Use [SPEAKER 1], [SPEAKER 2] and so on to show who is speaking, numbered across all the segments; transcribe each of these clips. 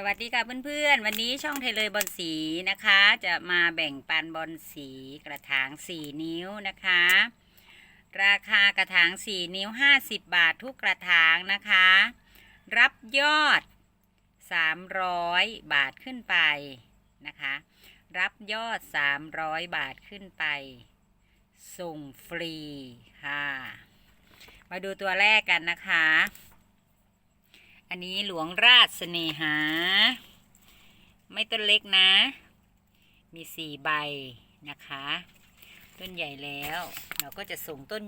[SPEAKER 1] สวัสดีค่ะเพื่อนๆ วันนี้ช่องไทเลยบอลสีนะคะ จะมาแบ่งปันบอลสีกระถาง 4 นิ้วนะคะ ราคากระถาง 4 นิ้ว 50 บาททุกกระถางนะคะ รับยอด 300 บาทขึ้นไปนะคะ รับยอด 300 บาทขึ้นไป ส่งฟรีค่ะ มาดูตัวแรกกันนะคะ อันนี้หลวงราชเสน่หา ไม่ต้นเล็กนะ มีสี่ใบนะคะ ต้นใหญ่แล้ว เราก็จะส่งต้น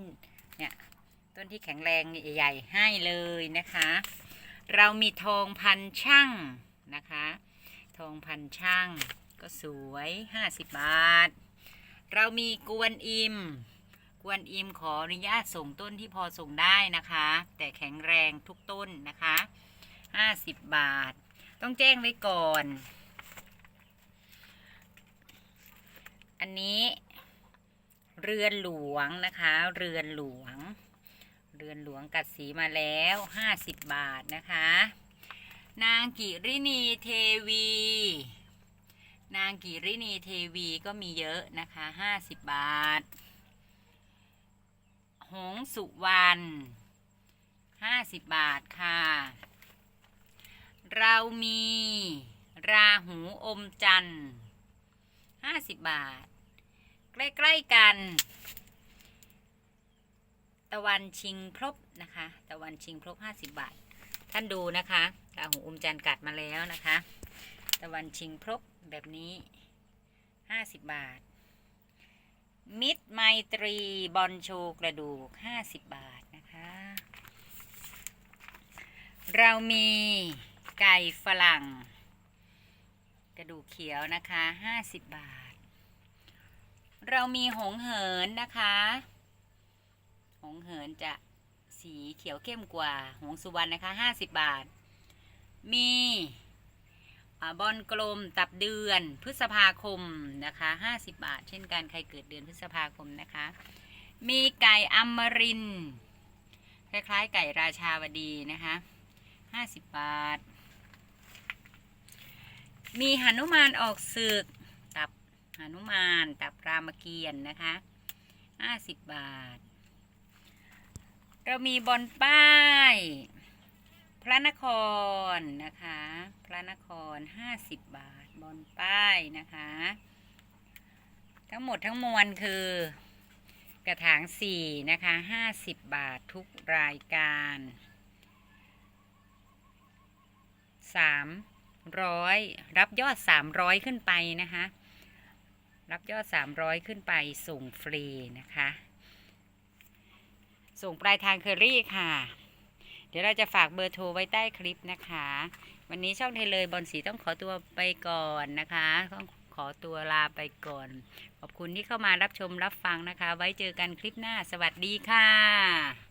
[SPEAKER 1] เนี่ยต้นที่แข็งแรงใหญ่ๆให้เลยนะคะ เรามีทองพันช่างนะคะ ทองพันช่างก็สวย50บาท เรามีกวนอิมกวนอิมขออนุญาตส่งต้นที่พอส่งได้นะคะ แต่แข็งแรงทุกต้นนะคะ 50บบาท ต้องแจ้งไว้ก่อน อันนี้ เรือนหลวงนะคะ เรือนหลวง เรือนหลวงกัดสีมาแล้ว50บบาทนะคะ นางกิรินีเทวี นางกิรินีเทวีก็มีเยอะนะคะ50บบาท หงสุวรรณ50บาทค่ะ เรามี ราหูอมจันทร์50บาท ใกล้ๆกัน ตะวันชิงพรบนะคะ ตะวันชิงพรบ50บาท ท่านดูนะคะ ราหูอมจันทร์กัดมาแล้วนะคะ ตะวันชิงพรบแบบนี้50บาท มิตรไมตรีบอลโชกระดูก50บาทนะคะ เรามี ไก่ฝรั่ง กระดูกเขียวนะคะ50บาท เรามีหงเหินนะคะ หงเหินจะสีเขียวเข้มกว่า หงสุวรรณนะคะ50บาท มีอบอลกลมตับเดือนพฤษภาคมนะคะ50บาท เช่นกันใครเกิดเดือนพฤษภาคมนะคะ มีไก่อมรินคล้ายๆไก่ราชาวดีนะคะ50บาท มีหนุมานออกศึก ตับหนุมาน ตับรามเกียรตินะคะ50บาท เรามีบอลป้าย พระนครนะคะ พระนคร50บาทบอลป้ายนะคะ ทั้งหมดทั้งมวลคือกระถาง4นะคะ50บาททุกรายการ 300 รับยอด 300 ขึ้นไปนะคะ รับยอด 300 ขึ้นไปส่งฟรีนะคะ ส่งปลายทางเคอรี่ค่ะ เดี๋ยวเราจะฝากเบอร์โทรไว้ใต้คลิปนะคะ วันนี้ช่องไทเลยบอลสีต้องขอตัวไปก่อนนะคะต้องขอตัวลาไปก่อน ขอบคุณที่เข้ามารับชมรับฟังนะคะ ไว้เจอกันคลิปหน้า สวัสดีค่ะ